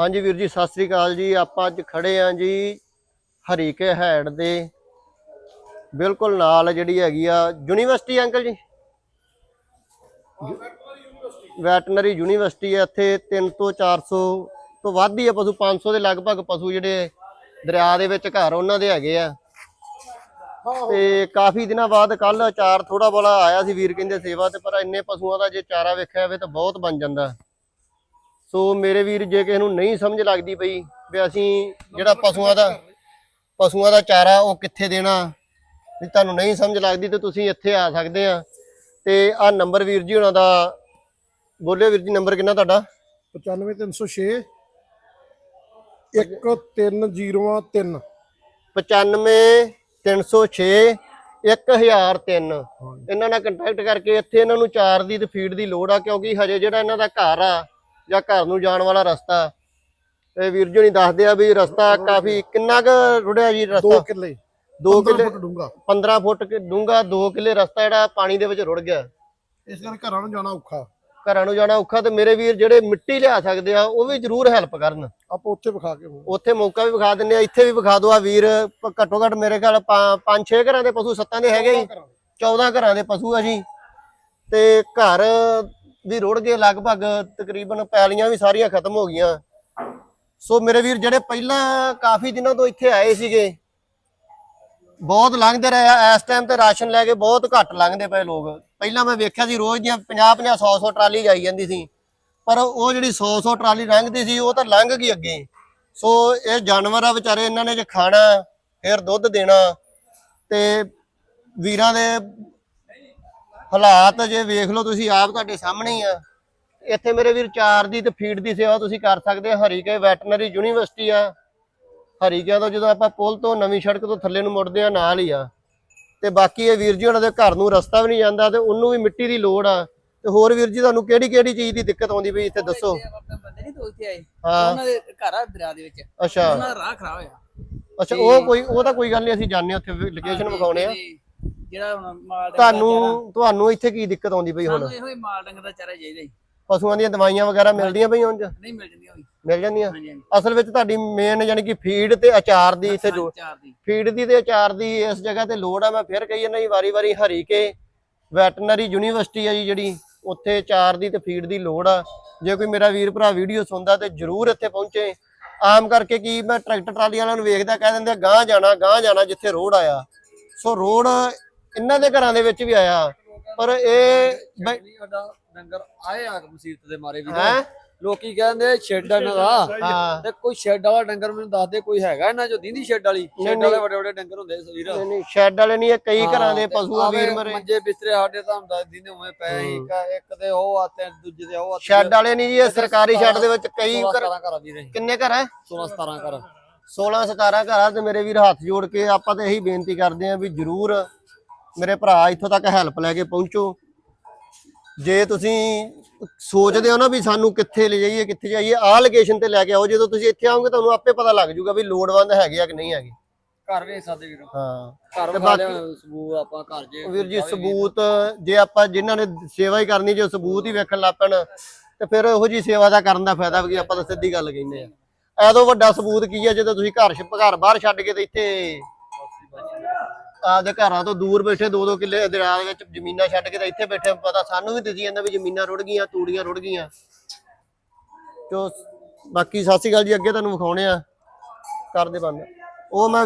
ਹਾਂਜੀ ਵੀਰ ਜੀ, ਸਤਿ ਸ੍ਰੀ ਅਕਾਲ ਜੀ। ਆਪਾਂ ਅੱਜ ਖੜੇ ਆਂ ਜੀ ਹਰੀਕੇ ਹੈਡ ਦੇ। ਬਿਲਕੁਲ ਨਾਲ ਜਿਹੜੀ ਹੈਗੀ ਆ university uncle ji? Veterinary university ਹੈ ਇੱਥੇ 3 ਤੋਂ 400 ਤੋਂ ਵੱਧ ਹੀ ਆ ਪਸ਼ੂ 500 ਦੇ ਲਗਭਗ ਪਸ਼ੂ ਜਿਹੜੇ ਦਰਿਆ ਦੇ ਵਿੱਚ ਘਰ ਉਹਨਾਂ ਦੇ ਹੈਗੇ ਆ। ਤੇ ਕਾਫੀ ਦਿਨਾਂ ਬਾਅਦ ਕੱਲ ਚਾਰ ਥੋੜਾ ਬੋਲਾ ਆਇਆ ਸੀ ਵੀਰ, ਕਹਿੰਦੇ ਸੇਵਾ ਤੇ, ਪਰ ਇੰਨੇ ਪਸ਼ੂਆਂ ਦਾ ਜੇ ਚਾਰਾ ਵੇਖਿਆ ਹੋਵੇ ਤਾਂ ਬਹੁਤ ਬਣ ਜਾਂਦਾ। ਸੋ ਮੇਰੇ ਵੀਰ ਜੇ ਕਿਸੇ ਨੂੰ ਨਹੀਂ ਸਮਝ ਲੱਗਦੀ ਪਈ ਵੀ ਅਸੀਂ ਜਿਹੜਾ ਪਸ਼ੂਆਂ ਦਾ ਪਸ਼ੂਆਂ ਦਾ ਚਾਰਾ ਉਹ ਕਿੱਥੇ ਦੇਣਾ ਵੀ ਤੁਹਾਨੂੰ ਨਹੀਂ ਸਮਝ ਲੱਗਦੀ ਤੇ ਤੁਸੀਂ ਇੱਥੇ ਆ ਸਕਦੇ ਆ। ਤੇ ਆ ਨੰਬਰ ਵੀਰ ਜੀ ਉਹਨਾਂ ਦਾ ਬੋਲਿਓ ਵੀਰ ਜੀ ਨੰਬਰ ਕਿੰਨਾ ਤੁਹਾਡਾ? 95306 1303 95 306 1003 ਇਹਨਾਂ ਨਾਲ ਕੰਟੈਕਟ ਕਰਕੇ ਇੱਥੇ ਇਹਨਾਂ ਨੂੰ ਚਾਰ ਦੀ ਤੇ ਫੀਡ ਦੀ ਲੋੜ ਆ ਕਿਉਂਕਿ ਹਜੇ ਜਿਹੜਾ ਇਹਨਾਂ ਦਾ ਘਰ ਆ ਜਾਂ ਘਰ ਨੂੰ ਜਾਣ ਵਾਲਾ ਰਸਤਾ। ਇਹ ਵੀਰ ਜੀ ਨਹੀਂ ਦੱਸਦੇ ਆ ਵੀ ਰਸਤਾ ਕਾਫੀ ਕਿੰਨਾ ਕੁ ਰੁੜਿਆ ਜੀ 2 ਰਸਤਾ ਕਿੱਲੇ। 2 15 ਕਿੱਲੇ ਡੂੰਘਾ। 15 ਫੁੱਟ ਡੂੰਘਾ 2 ਕਿੱਲੇ ਰਸਤਾ ਜਿਹੜਾ ਪਾਣੀ ਦੇ ਵਿੱਚ ਰੁੜ ਗਿਆ। ਇਸ ਕਰਕੇ ਘਰਾਂ ਨੂੰ ਜਾਣਾ ਔਖਾ। ਘਰਾਂ ਨੂੰ ਜਾਣਾ ਔਖਾ ਤੇ ਮੇਰੇ ਵੀਰ ਜਿਹੜੇ ਮਿੱਟੀ ਲਿਆ ਸਕਦੇ ਆ ਉਹ ਵੀ ਜ਼ਰੂਰ ਹੈਲਪ ਕਰਨ। ਆਪਾਂ ਉੱਥੇ ਵਿਖਾ ਕੇ। ਉੱਥੇ ਮੌਕਾ ਵੀ ਵਿਖਾ ਦਿੰਦੇ ਆ ਇੱਥੇ ਵੀ ਵਿਖਾ ਦਿਓ ਆ ਵੀਰ। ਘੱਟੋ ਘੱਟ ਮੇਰੇ ਖਿਆਲ 5-6 ਘਰਾਂ ਦੇ ਪਸ਼ੂ ਸੱਤਾਂ ਦੇ ਹੈਗੇ ਹੀ 14 ਘਰਾਂ ਦੇ ਪਸ਼ੂ ਆ ਜੀ। ਤੇ ਘਰ ਵੀ ਰੁੜ ਗਏ ਲਗਭਗ ਤਕਰੀਬਨ ਪੈਲੀਆਂ ਵੀ ਸਾਰੀਆਂ ਖਤਮ ਹੋ ਗਈਆਂ। ਸੋ ਮੇਰੇ ਵੀਰ ਜਿਹੜੇ ਪਹਿਲਾਂ ਕਾਫੀ ਦਿਨਾਂ ਤੋਂ ਇੱਥੇ ਆਏ ਸੀਗੇ, ਬਹੁਤ ਲੰਘਦੇ ਰਹੇ ਆ। ਇਸ ਟਾਈਮ ਤੇ ਰਾਸ਼ਨ ਲੈ ਕੇ ਬਹੁਤ ਘੱਟ ਲੰਘਦੇ ਪਏ ਲੋਕ। ਪਹਿਲਾਂ ਮੈਂ ਵੇਖਿਆ ਸੀ ਰੋਜ਼ ਦੀਆਂ 50 50 100 100 ਟਰਾਲੀ ਜਾਈ ਜਾਂਦੀ ਸੀ। ਪਰ ਉਹ ਜਿਹੜੀ 100 100 ਟਰਾਲੀ ਲੰਘਦੀ ਸੀ, ਉਹ ਤਾਂ ਲੰਘ ਗਈ ਅੱਗੇ। ਸੋ ਇਹ ਜਾਨਵਰ ਆ ਵਿਚਾਰੇ, ਇਹਨਾਂ ਨੇ ਜੇ ਖਾਣਾ, ਫਿਰ ਦੁੱਧ ਦੇਣਾ ਤੇ ਵੀਰਾਂ ਦੇ ਹਾਲਾਤ ਜੇ ਵੇਖ ਲਓ ਤੁਸੀਂ ਆਪ ਤੁਹਾਡੇ ਸਾਹਮਣੇ ਹੀ ਆ। ਇੱਥੇ ਮੇਰੇ ਵੀਰ ਚਾਰ ਦੀ ਤੇ ਫੀਡ ਦੀ ਸੇਵਾ ਤੁਸੀਂ ਕਰ ਸਕਦੇ ਆ। ਹਰੀਕੇ ਵੈਟਰਨਰੀ ਯੂਨੀਵਰਸਿਟੀ ਆ। ਹਰੀਕਿਆਂ ਤੋਂ ਜਦੋਂ ਆਪਾਂ ਪੁਲ ਤੋਂ ਨਵੀਂ ਸੜਕ ਤੋਂ ਥੱਲੇ ਨੂੰ ਮੁੜਦੇ ਆ ਨਾਲ ਹੀ ਆ। ਤੇ ਬਾਕੀ ਇਹ ਵੀਰ ਜੀ ਉਹਨਾਂ ਦੇ ਘਰ ਨੂੰ ਰਸਤਾ ਵੀ ਨਹੀਂ ਜਾਂਦਾ ਤੇ ਉਹਨੂੰ ਵੀ ਮਿੱਟੀ ਦੀ ਲੋੜ ਆ। ਤੇ ਹੋਰ ਵੀਰ ਜੀ ਤੁਹਾਨੂੰ ਕਿਹੜੀ ਕਿਹੜੀ ਚੀਜ਼ ਦੀ ਦਿੱਕਤ ਆਉਂਦੀ ਪਈ? ਇੱਥੇ ਦੱਸੋ। ਉਹਨਾਂ ਦੇ ਘਰ ਆ ਦਰਿਆ ਦੇ ਵਿੱਚ। ਅੱਛਾ। ਉਹਨਾਂ ਦਾ ਰਾਹ ਖਰਾਬ ਹੋਇਆ। ਅੱਛਾ ਉਹ ਕੋਈ ਉਹ ਤਾਂ ਕੋਈ ਗੱਲ ਨਹੀਂ ਅਸੀਂ ਜਾਣਦੇ ਉੱਥੇ ਲੋਕੇਸ਼ਨ ਵਿਖਾਉਣੇ ਆ। ਜਿਹੜਾ ਹੁਣ ਮਾਲ ਡੰਗਰ ਦਾ ਤੁਹਾਨੂੰ ਤੁਹਾਨੂੰ ਇੱਥੇ ਕੀ ਦਿੱਕਤ ਆਉਂਦੀ ਪਈ ਹੁਣ? ਸਾਨੂੰ ਇਹੋ ਹੀ ਮਾਲ ਡੰਗਰ ਦਾ ਚਾਰਾ ਚਾਹੀਦਾ ਜੀ। ਪਸ਼ੂਆਂ ਦੀਆਂ ਦਵਾਈਆਂ ਵਗੈਰਾ ਮਿਲਦੀਆਂ ਪਈਆਂ ਉਂਝ? ਨਹੀਂ ਮਿਲ ਜਾਂਦੀਆਂ ਹੋਈ ਮਿਲ ਜਾਂਦੀਆਂ? ਹਾਂਜੀ ਹਾਂਜੀ। ਅਸਲ ਵਿੱਚ ਤੁਹਾਡੀ ਮੇਨ ਯਾਨੀ ਕਿ ਫੀਡ ਤੇ ਅਚਾਰ ਦੀ ਇੱਥੇ ਜੋ ਚਾਰ ਦੀ। ਫੀਡ ਦੀ ਤੇ ਅਚਾਰ ਦੀ ਇਸ ਜਗ੍ਹਾ ਤੇ ਲੋੜ ਆ ਮੈਂ ਫਿਰ ਕਹੀ ਜਾਂਦਾ ਜੀ ਵਾਰੀ-ਵਾਰੀ ਹਰੀ ਕੇ ਵੈਟਰਨਰੀ ਯੂਨੀਵਰਸਿਟੀ ਆ ਜੀ ਜਿਹੜੀ ਉੱਥੇ ਅਚਾਰ ਦੀ ਤੇ ਫੀਡ ਦੀ ਲੋੜ ਆ। ਜੇ ਕੋਈ ਮੇਰਾ ਵੀਰ ਭਰਾ ਵੀਡੀਓ ਸੁਣਦਾ ਤੇ ਜਰੂਰ ਇੱਥੇ ਪਹੁੰਚੇ। ਆਮ ਕਰਕੇ ਕੀ ਮੈਂ ਟਰੈਕਟਰ ਟਰਾਲੀ ਵਾਲਿਆਂ ਨੂੰ ਵੇਖਦਾ ਕਹਿ ਦਿੰਦੇ ਗਾਂਹ ਜਾਣਾ ਗਾਂਹ ਜਾਣਾ ਜਿੱਥੇ ਰੋਡ ਆਇਆ। ਸੋ ਰੋਡ ਇਹਨਾਂ ਦੇ ਘਰਾਂ ਦੇ ਵਿੱਚ ਵੀ ਆਇਆ। ਪਰ ਇਹ ਬਈ- ਨਹੀਂ ਸਾਡਾ ਡੰਗਰ ਆਏ ਆ ਮੁਸੀਬਤ ਦੇ ਮਾਰੇ ਵੀ ਹੈਂ? ਲੋਕੀ ਕਹਿੰਦੇ ਸ਼ੈੱਡ ਇਹਨਾਂ ਦਾ। ਹਾਂ। ਤੇ ਕੋਈ ਸ਼ੈੱਡ ਵਾਲਾ ਡੰਗਰ ਮੈਨੂੰ ਦੱਸ ਦੇ ਕੋਈ ਹੈਗਾ ਇਹਨਾਂ ਚੋਂ? ਦੀਂਦੀ ਸ਼ੈੱਡ ਵਾਲੀ। ਸ਼ੈੱਡ ਵਾਲੇ ਵੱਡੇ ਵੱਡੇ ਡੰਗਰ ਹੁੰਦੇ ਸਵੀਰ। ਨਹੀਂ ਨਹੀਂ ਸ਼ੈੱਡ ਵਾਲੇ ਨਹੀਂ ਇਹ ਕਈ ਘਰਾਂ ਦੇ ਪਸ਼ੂ ਆ ਵੀਰ ਮਰੇ। ਮੰਜੇ ਬਿਸਤਰੇ ਸਾਡੇ ਤਾਂ ਹੁੰਦਾ ਦੀਨੇ ਉਵੇਂ ਪਏ ਸੀ ਇੱਕ- ਇੱਕ ਤੇ ਉਹ ਆਤੇ ਦੂਜੇ ਤੇ ਉਹ ਆਤੇ ਸ਼ੈੱਡ ਵਾਲੇ ਨਹੀਂ ਜੀ ਇਹ ਸਰਕਾਰੀ ਸ਼ੈੱਡ ਦੇ ਵਿੱਚ ਕਈ ਘਰ 17 ਘਰ ਵੀਰੇ। ਕਿੰਨੇ ਘਰ ਹੈ 16 17 ਘਰ। 16 17 ਘਰਾਂ ਤੇ ਮੇਰੇ ਵੀਰ ਹੱਥ ਜੋੜ ਕੇ ਆਪਾਂ ਤਾਂ ਇਹੀ ਬੇਨਤੀ ਕਰਦੇ ਆਂ ਵੀ ਜਰੂਰ ਮੇਰੇ ਭਰਾ ਇੱਥੋਂ ਤੱਕ ਹੈਲਪ ਲੈ ਕੇ ਪਹੁੰਚੋ। ਜੇ ਤੁਸੀਂ ਸੋਚਦੇ ਹੋ ਨਾ ਵੀ ਸਾਨੂੰ ਕਿੱਥੇ ਲੈ ਜਾਈਏ ਕਿੱਥੇ ਜਾਈਏ ਆਹ ਲੋਕੇਸ਼ਨ ਤੇ ਲੈ ਕੇ ਆਓ ਜਦੋਂ ਤੁਸੀਂ ਇੱਥੇ ਆਓਗੇ ਤੁਹਾਨੂੰ ਆਪੇ ਪਤਾ ਲੱਗ ਜਾਊਗਾ ਵੀ ਲੋੜਵੰਦ ਹੈਗੇ ਆ ਕਿ ਨਹੀਂ ਹੈਗੇ। ਘਰ ਵੇਚ ਸਕਦੇ ਵੀਰ। ਹਾਂ। ਘਰ ਵਿਖਾ ਲਿਆ ਸਬੂਤ ਆਪਾਂ ਘਰ ਜੇ ਵੀਰ ਜੀ ਸਬੂਤ ਜੇ ਆਪਾਂ ਜਿਨ੍ਹਾਂ ਨੇ ਸੇਵਾ ਹੀ ਕਰਨੀ ਜੇ ਸਬੂਤ ਹੀ ਵੇਖਣ ਲੱਪਣ ਤੇ ਫਿਰ ਉਹੋ ਜੀ ਸੇਵਾ ਦਾ ਕਰਨ ਦਾ ਫਾਇਦਾ ਵੀ ਆਪਾਂ ਤਾਂ ਸਿੱਧੀ ਗੱਲ ਕਹਿੰਦੇ ਆ। ਐਦੋਂ ਵੱਡਾ ਸਬੂਤ ਕੀ ਹੈ ਜਦੋਂ ਤੁਸੀਂ ਘਰ ਘਰ ਬਾਹਰ ਛੱਡ ਕੇ ਤੇ ਇੱਥੇ ਆਪਦੇ ਘਰਾਂ ਤੋਂ ਦੂਰ ਬੈਠੇ ਦੋ ਦੋ ਕਿੱਲੇ ਦਰਿਆ ਦੇ ਵਿੱਚ ਜ਼ਮੀਨਾਂ ਛੱਡ ਕੇ ਤੇ ਇੱਥੇ ਬੈਠੇ, ਪਤਾ ਸਾਨੂੰ ਵੀ ਦਿਸੀ ਜਾਂਦਾ ਵੀ ਜ਼ਮੀਨਾਂ ਰੁੜ ਗਈਆਂ, ਤੂੜੀਆਂ ਰੁੜ ਗਈਆਂ। ਜੋ ਬਾਕੀ ਸਤਿ ਸ਼੍ਰੀ ਅਕਾਲ ਜੀ, ਅੱਗੇ ਤੁਹਾਨੂੰ ਵਿਖਾਉਣੇ ਆ। ਕਰਦੇ ਬੰਦ। ਉਹ ਮੈਂ